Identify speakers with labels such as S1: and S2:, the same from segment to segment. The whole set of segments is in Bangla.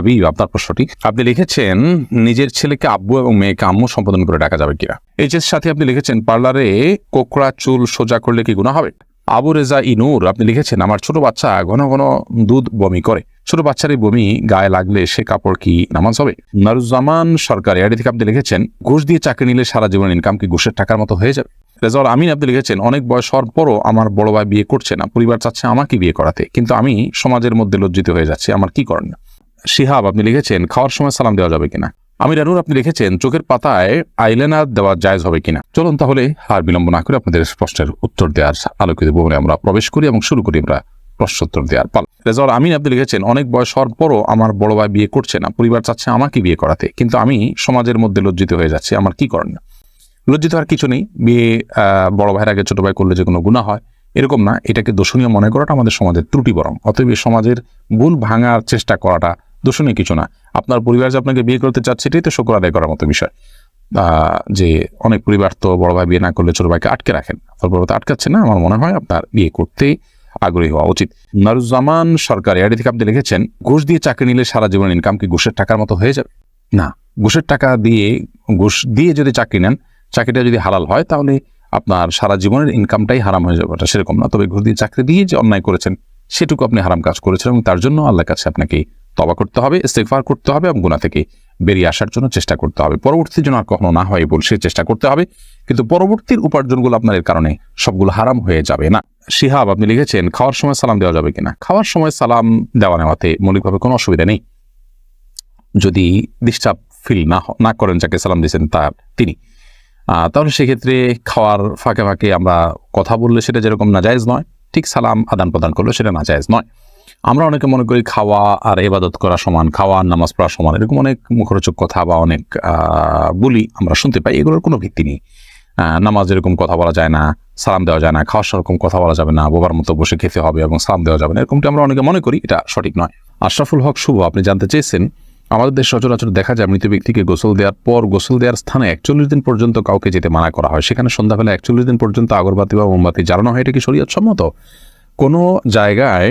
S1: আবি আপনার প্রশ্নটি? আপনি লিখেছেন, নিজের ছেলেকে আব্বু এবং মেয়েকে আম্মু সম্বোধন করে ডাকা যাবে কিনা? এইচ এর সাথে আপনি লিখেছেন, পার্লারে কোকড়া চুল সোজা করলে কি গুণা হবে? আবু রেজা ইনুর আপনি লিখেছেন, আমার ছোট বাচ্চা ঘন ঘন দুধ বমি করে। ছোট বাচ্চার এই বমি গায়ে লাগলে সে কাপড় কি নামাজ হবে? নারুজ্জামান সরকার এআডি থেকে আপনি লিখেছেন, ঘুষ দিয়ে চাকরি নিলে সারা জীবন ইনকাম কি ঘুষের টাকার মতো হয়ে যাবে? রেজাউল আমিন, আপনি লিখেছেন, অনেক বয়স হওয়ার পরও আমার বড় ভাই বিয়ে করছে না, পরিবার চাচ্ছে আমাকে বিয়ে করাতে। কিন্তু আমি সমাজের মধ্যে লজ্জিত হয়ে যাচ্ছি, আমার কি করেন শিহাব, আপনি লিখেছেন, খাওয়ার সময় সালাম দেওয়া যাবে কিনা? আমি রানুর আপনি লিখেছেন, চোখের পাতায় আইলাইনার দেওয়া জায়জ হবে কিনা? চলুন তাহলে আর বিলম্ব না করে আপনাদের প্রশ্নের উত্তর দেওয়ার আলোকিত ভবনে আমরা প্রবেশ করি এবং শুরু করি আমরা প্রশ্নোত্তর দেওয়ার পাল। রেজাউল আমিন, আপনি লিখেছেন, অনেক বয়স হওয়ার পরও আমার বড় ভাই বিয়ে করছে না, পরিবার চাচ্ছে আমাকে বিয়ে করাতে, কিন্তু আমি সমাজের মধ্যে লজ্জিত হয়ে যাচ্ছি, আমার কি করেন লজ্জিত আর কিছু নেই, বিয়ে বড় ভাইয়ের আগে ছোট ভাই করলে যে কোনো গুণা হয়, এরকম না, এটাকে দোষণীয় মনে করাটা আমাদের সমাজের ত্রুটি বরং, অতএব সমাজের ভুল ভাঙার চেষ্টা করাটা দোষণীয় কিছু না। আপনার পরিবার যে আপনাকে বিয়ে করতে চাচ্ছে, এটাই তো শোকর আদায় করার মতো বিষয়। যে অনেক পরিবার তো বড় ভাই বিয়ে না করলে ছোট ভাইকে আটকে রাখেন। বড় আটকাচ্ছে না, আমার মনে হয় আপনার বিয়ে করতে আগ্রহী হওয়া উচিত। নারুজ্জামান সরকার এআডি থেকে আপনি লিখেছেন, ঘুষ দিয়ে চাকরি নিলে সারা জীবন ইনকাম কি ঘুষের টাকার মতো হয়ে যাবে? না, ঘুষের টাকা দিয়ে ঘুষ দিয়ে যদি চাকরি নেন, চাকরিটা যদি হালাল হয়, তাহলে আপনার সারা জীবনের ইনকামটাই হারাম হয়ে যাবে। ওটা সেরকম না, তবে ঘুষ দিয়ে চাকরি দিয়ে যে অন্যায় করেছেন, সেটুকু আপনি হারাম কাজ করেছেন এবং তার জন্য আল্লাহর কাছে আপনাকে তবা করতে হবে, ইস্তেগফার করতে হবে এবং গুণা থেকে বেরিয়ে আসার জন্য চেষ্টা করতে হবে। পরবর্তী যেন আর কখনো না হয় বল সে চেষ্টা করতে হবে। কিন্তু পরবর্তীর উপার্জনগুলো আপনার এর কারণে সবগুলো হারাম হয়ে যাবে না। শিহাব আপনি লিখেছেন, খাওয়ার সময় সালাম দেওয়া যাবে কিনা? খাওয়ার সময় সালাম দেওয়া নেওয়াতে মৌলিকভাবে কোনো অসুবিধা নেই। যদি ডিস্টার্ব ফিল না না করেন যাকে সালাম দিয়েছেন তার তিনি। তাহলে সেক্ষেত্রে খাওয়ার ফাঁকে ফাঁকে আমরা কথা বললে সেটা যেরকম নাজায়েজ নয়, ঠিক সালাম আদান প্রদান করলে সেটা নাজায়েজ নয়। আমরা অনেকে মনে করি খাওয়া আর এবাদত করা সমান, খাওয়া আর নামাজ পড়া সমান, এরকম অনেক মুখরোচক কথা বা অনেক বলি আমরা শুনতে পাই, এগুলোর কোনো ভিত্তি নেই। নামাজ এরকম কথা বলা যায় না, সালাম দেওয়া যায় না খাওয়ার সেরকম কথা বলা যাবে না, বোবার মতো বসে খেতে হবে এবং সালাম দেওয়া যাবে না, এরকমটা আমরা অনেকে মনে করি, এটা সঠিক নয়। আশরাফুল হক শুভ, আপনি জানতে চেয়েছেন, আমাদের দেশ সচরাচর দেখা যায় মৃত ব্যক্তিকে গোসল দেওয়ার পর গোসল দেওয়ার স্থানে একচল্লিশ দিন পর্যন্ত কাউকে যেতে মানা করা হয়। সেখানে সন্ধ্যাবেলা একচল্লিশ দিন পর্যন্ত আগরবাতি বা মোমবাতি জ্বালানো হয়, এটা কি শরীয়ত সম্মত? কোনো জায়গায়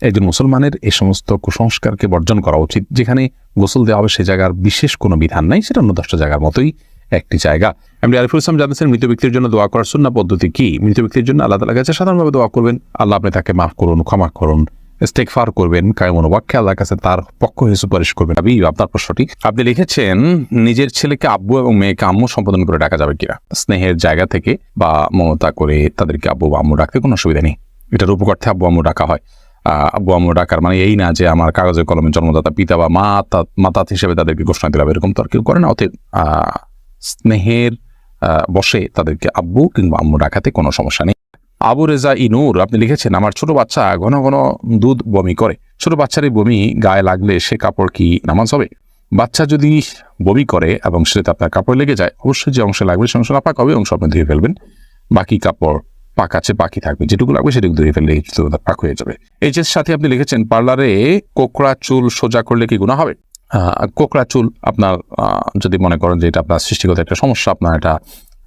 S1: একজন মুসলমানের এই সমস্ত কুসংস্কারকে বর্জন করা উচিত, যেখানে গোসল দেওয়া হবে সে জায়গার বিশেষ কোনো বিধান নাই, সেটা অন্য দশটা জায়গার মতোই একটি জায়গা। আমি আরিফুল ইসলাম জানতেছেন মৃত ব্যক্তির জন্য দোয়া করার সুন্না পদ্ধতি কি? মৃত ব্যক্তির জন্য আল্লাহ তালা কাছে সাধারণভাবে দোয়া করবেন, আল্লাহ আপনি তাকে মাফ করুন, ক্ষমা করুন ইস্তেকফার করবেন কায়মন ওয়াক্যে আল্লাহর কাছে তার পক্ষ হয়ে সুপারিশ করবেন। আবি, আপনার প্রশ্নটি? আপনি লিখেছেন, নিজের ছেলেকে আব্বু এবং মেয়েকে আম্মু সম্বোধন করে ডাকা যাবে কিনা? স্নেহের জায়গা থেকে বা মমতা করে তাদেরকে আব্বু বা আম্মু ডাকতে কোনো অসুবিধা নেই। এটার উপকার্থে আব্বু আম্মু ডাকা হয়। আব্বু আম্মু ডাকার। মানে এই না যে আমার কাগজে কলমে জন্মদাতা পিতা বা মা মাতাত হিসেবে তাদেরকে ঘোষণা দিলাম, এরকম তো আর কেউ করে না। অতএব স্নেহের বসে তাদেরকে আব্বু কিংবা আম্মু ডাকাতে কোনো সমস্যা নেই। আবু রেজা ইনুর আপনি লিখেছেন, আমার ছোট বাচ্চা ঘন ঘন দুধ বমি করে। ছোট বাচ্চার এই বমি গায়ে লাগলে সে কাপড় কি নামাজ হবে? বাচ্চা যদি বমি করে এবং সেটা আপনার কাপড় লেগে যায়, অবশ্যই যে অংশে লাগবে সে অংশ নাপাক হবে অংশ আপনি ধুয়ে ফেলবেন। বাকি কাপড় পাক আছে, বাকি থাকবে। যেটুকু লাগবে সেটুকু ধুয়ে ফেললে পাক হয়ে যাবে। এই যে সাথে আপনি লিখেছেন, পার্লারে কোকড়া চুল সোজা করলে কি গুণা হবে? কোকড়া চুল আপনার যদি মনে করেন যে এটা আপনার সৃষ্টিগত একটা সমস্যা, আপনার এটা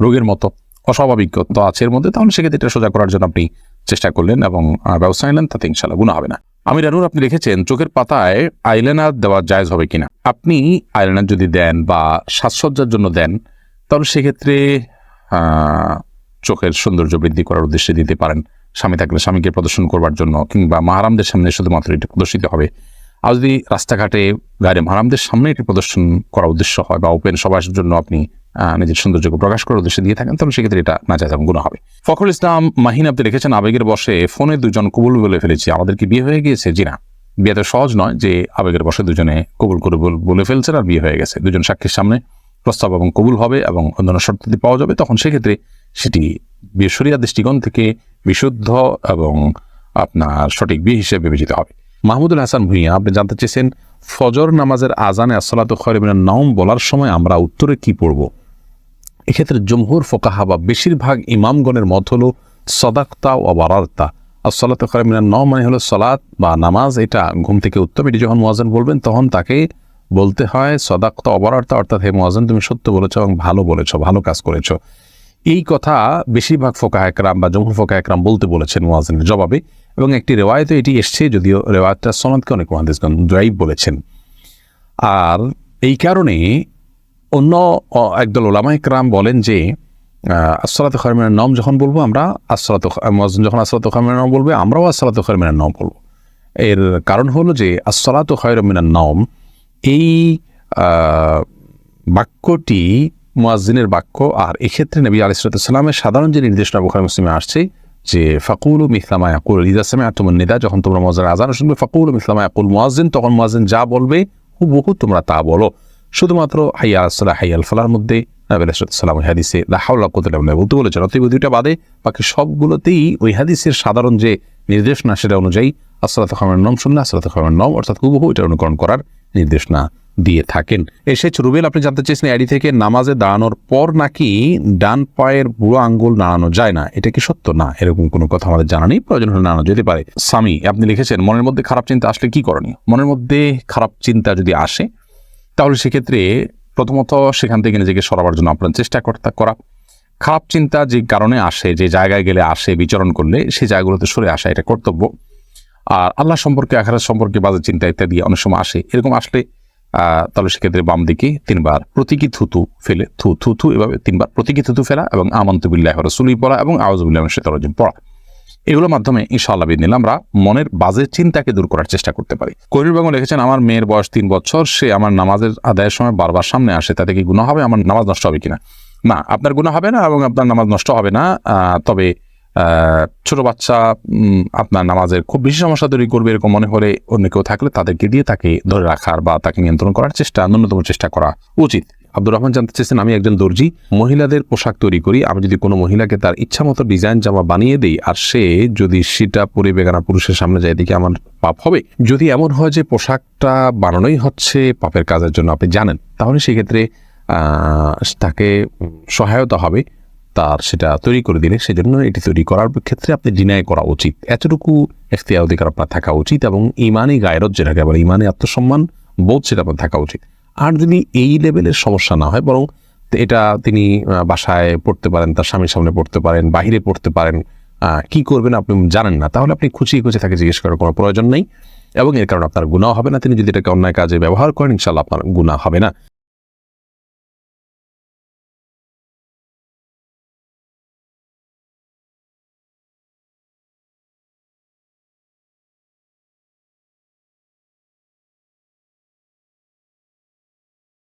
S1: রোগের মতো অস্বাভাবিকতা আছে এর মধ্যে, তাহলে সেক্ষেত্রে এটা সোজা করার জন্য আপনি চেষ্টা করলেন এবং ব্যবস্থা নিলেন, তাতে ইনশাল্লাহ গুণা হবে না। আমির আনুর আপনি লিখেছেন, চোখের পাতায় আইলাইনার দেওয়া জায়জ হবে কিনা? আপনি আইলাইনার যদি দেন বা সাজসজ্জার জন্য দেন, তাহলে সেক্ষেত্রে চোখের সৌন্দর্য বৃদ্ধি করার উদ্দেশ্যে দিতে পারেন। স্বামী থাকলে স্বামীকে প্রদর্শন করবার জন্য কিংবা মাহারামদের সামনে শুধুমাত্র এটি প্রদর্শিত হবে। আর যদি রাস্তাঘাটে গাড়ি মাহারামদের সামনে এটি প্রদর্শন করার উদ্দেশ্য হয় বা ওপেন সবার জন্য আপনি নিজের সৌন্দর্যকে প্রকাশ করার উদ্দেশ্যে দিয়ে থাকেন, তাহলে সেক্ষেত্রে এটা না যায় গুণ হবে। ফখরুল ইসলাম মাহিন আপনি লিখেছেন আবেগের বসে ফোনে দুজন কবুল বলে ফেলেছি। আমাদের কি বিয়ে হয়ে গিয়েছে, জি না। বিয়ে তো সহজ নয় যে আবেগের বসে দুজনে কবুল করে বলে ফেলছেন আর বিয়ে হয়ে গেছে। দুজন সাক্ষীর সামনে প্রস্তাব এবং কবুল হবে এবং অন্যান্য শর্তাদি পাওয়া যাবে। তখন সেক্ষেত্রে সেটি বিশ্বরিয়া দৃষ্টিকোণ থেকে বিশুদ্ধ এবং আপনার সঠিক বিয়ে হিসেবে বিবেচিত হবে। মাহমুদুল হাসান ভুঁইয়া, আপনি জানতে চেয়েছেন, ফজর নামাজের আজানে আসসালাতু খয়রমিনার নাম বলার সময় আমরা উত্তরে কি পড়ব? এক্ষেত্রে জমহুর ফোকাহা বা বেশিরভাগ ইমামগণের মত হলো সদাক্তা ও বারার্তা আসসালাতু খয়রমিনার নাম মানে হলো সলাৎ বা নামাজ, এটা ঘুম থেকে উত্তম এটি যখন মোয়াজান বলবেন, তখন তাকে বলতে হয় সদাক্তা অবরার্তা অর্থাৎ হে মোয়াজান তুমি সত্য বলেছ এবং ভালো বলেছ, ভালো কাজ করেছ। এই কথা বেশিরভাগ ফোকা একরাম বা জমহুর ফোকা একরাম বলতে বলেছেন মোয়াজিনের জবাবে এবং একটি রেওয়ায়তে এটি এসছে, যদিও রেওয়ায়তটা সনদকে অনেক মহাদিসগণ ড্রাইভ বলেছেন। আর এই কারণে অন্য একদল ওলামা একরাম বলেন যে আসসালাত খরমিনের নাম যখন বলব আমরা আসসালাত মোয়াজিন যখন আসসালাত খরমিনের নাম বলবে, আমরাও আসসালাত খরমিনের নাম বলব। এর কারণ হলো যে, আসসালাত খয়রমিনার নাম এই বাক্যটি মুয়াজ্জিনের বাক্য, আর এক্ষেত্রে নবী আলিসালামের সাধারণ যে নির্দেশনা বুখারি মুসলিমে আসছে, যে ফাকুল মিসলামা ইয়াকুল ইদাসমে আতমন নিদা, যখন তোমরা মজার আজান শুনবে, ফাকুল মিসলামা ইয়াকুল মুয়াজ্জিন, তখন মুয়াজ্জিন যা বলবে, হুবহু তোমরা তা বলো। শুধুমাত্র হাইয়া আসসালাহ হাইয়াল ফালার মধ্যে হাদিসে লাহাউল্লাহ কোথাও বলতে বলেছেন, অতএব দুইটা বাদে বাকি সবগুলোতেই ওই হাদিসের সাধারণ যে নির্দেশনা, সেটা অনুযায়ী আসসালাত খামের নাম শুনলে আসসালাত খামের নাম, অর্থাৎ হুবহু এটা অনুকরণ করার নির্দেশনা দিয়ে থাকেন। এসেছ রুবেল, আপনি জানতে চেয়েছেন অ্যাডি থেকে নামাজে দাঁড়ানোর পর নাকি ডান পায়ের বুড়ো আঙ্গুল নাড়ানো যায় না? এটা কি সত্য? না, এরকম কোনো কথা আমাদের জানা নেই। প্রয়োজন হলে নাড়ানো যেতে পারে। স্বামী, আপনি লিখেছেন, মনের মধ্যে খারাপ চিন্তা আসলে কি করণীয়? মনের মধ্যে খারাপ চিন্তা যদি আসে, তাহলে সেক্ষেত্রে প্রথমত সেখান থেকে নিজেকে সরাবার জন্য আপনার চেষ্টা করতে, করা। খারাপ চিন্তা যে কারণে আসে, যে জায়গায় গেলে আসে, বিচরণ করলে সেই জায়গাগুলোতে সরে আসা এটা কর্তব্য। আর আল্লাহ সম্পর্কে, আখারাত সম্পর্কে বাজে চিন্তা ইত্যাদি অনেক সময় আসে। এরকম আসলে তাহলে সেক্ষেত্রে বাম দিকে তিনবার প্রতীকী থুতু ফেলে, থু থু থু এভাবে তিনবার প্রতীকী থুতু ফেলা এবং আমন্তবিল্লাহ রসুলি পড়া এবং আওয়াজবুল্লাহ শেতরজিম পড়া। এগুলোর মাধ্যমে ইনশাআল্লাহ বিদিন আমরা মনের বাজে চিন্তাকে দূর করার চেষ্টা করতে পারি। করির বেগম লিখেছেন, আমার মেয়ের বয়স তিন বছর, সে আমার নামাজের আদায়ের সময় বারবার সামনে আসে, তাতে কি গুণা হবে? আমার নামাজ নষ্ট হবে কিনা? না, আপনার গুণা হবে না এবং আপনার নামাজ নষ্ট হবে না তবে ছোট বাচ্চা আপনার নামাজের খুব বেশি সমস্যা তৈরি করবে এরকম মনে হলে অন্য কেউ থাকলে তাদেরকে দিয়ে তাকে ধরে রাখার বা তাকে নিয়ন্ত্রণ করার চেষ্টা, ন্যূনতম চেষ্টা করা উচিত। আব্দুর রহমান জানতে চেয়েছেন, আমি একজন দর্জি, মহিলাদের পোশাক তৈরি করি। আমি যদি কোনো মহিলাকে তার ইচ্ছা মতো ডিজাইন জামা বানিয়ে দিই আর সে যদি সেটা পরে বেগানা পুরুষের সামনে যায় দিকে আমার পাপ হবে? যদি এমন হয় যে পোশাকটা বানানোই হচ্ছে পাপের কাজের জন্য, আপনি জানেন, তাহলে সেক্ষেত্রে তাকে সহায়তা হবে। তার সেটা তৈরি করে দিলে সেজন্য এটি তৈরি করার ক্ষেত্রে আপনি ডিনাই করা উচিত। এতটুকু এখতিয়ার অধিকার আপনার থাকা উচিত এবং ইমানই গায়রত যেটাকে আবার ইমানে আত্মসম্মান বোধ সেটা আপনার থাকা উচিত। আর যদি এই লেভেলের সমস্যা না হয়, বরং এটা তিনি বাসায় পড়তে পারেন, তার স্বামীর সামনে পড়তে পারেন, বাহিরে পড়তে পারেন কি করবেন আপনি জানেন না, তাহলে আপনি খুঁচিয়ে খুঁজে তাকে জিজ্ঞেস করার কোনো প্রয়োজন নেই এবং এর কারণে আপনার গুণাও হবে না। তিনি যদি এটাকে অন্যায় কাজে ব্যবহার করেন ইনশাল্লাহ আপনার গুণা হবে না।